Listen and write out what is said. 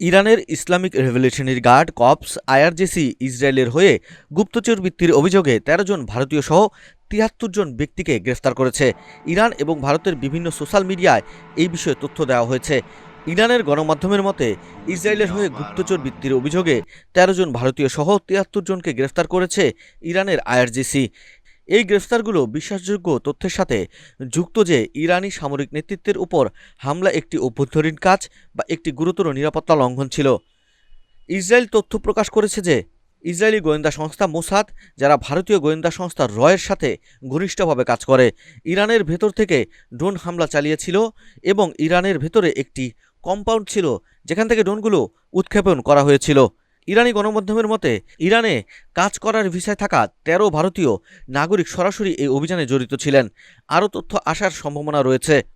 ইরানের Islamic revolutionary guard corps IRGC ইসরায়েলের হয়ে গুপ্তচর বৃত্তির অভিযোগে ১৩ জন ভারতীয় সহ তিয়াত্তর জন ব্যক্তিকে গ্রেফতার করেছে। ইরান এবং ভারতের বিভিন্ন সোশ্যাল মিডিয়ায় এই বিষয়ে তথ্য দেওয়া হয়েছে। ইরানের গণমাধ্যমের মতে, ইসরায়েলের হয়ে গুপ্তচর বৃত্তির অভিযোগে ১৩ জন ভারতীয় সহ তিয়াত্তর জনকে গ্রেফতার করেছে ইরানের আইআরজিসি। এই গ্রেফতারগুলো বিশ্বাসযোগ্য তথ্যের সাথে যুক্ত যে ইরানি সামরিক নেতৃত্বের উপর হামলা একটি অভ্যন্তরীণ কাজ বা একটি গুরুতর নিরাপত্তা লঙ্ঘন ছিল। ইসরায়েল তথ্য প্রকাশ করেছে যে ইসরায়েলি গোয়েন্দা সংস্থা মোসাদ, যারা ভারতীয় গোয়েন্দা সংস্থা রয়ের সাথে ঘনিষ্ঠভাবে কাজ করে, ইরানের ভেতর থেকে ড্রোন হামলা চালিয়েছিল এবং ইরানের ভেতরে একটি কম্পাউন্ড ছিল, যেখান থেকে ড্রোনগুলো উৎক্ষেপণ করা হয়েছিল। ইরানি গণমাধ্যমের মতে, ইরানে কাজ করার ভিসায় থাকা তেরো ভারতীয় নাগরিক সরাসরি এই অভিযানে জড়িত ছিলেন। আরও তথ্য আসার সম্ভাবনা রয়েছে।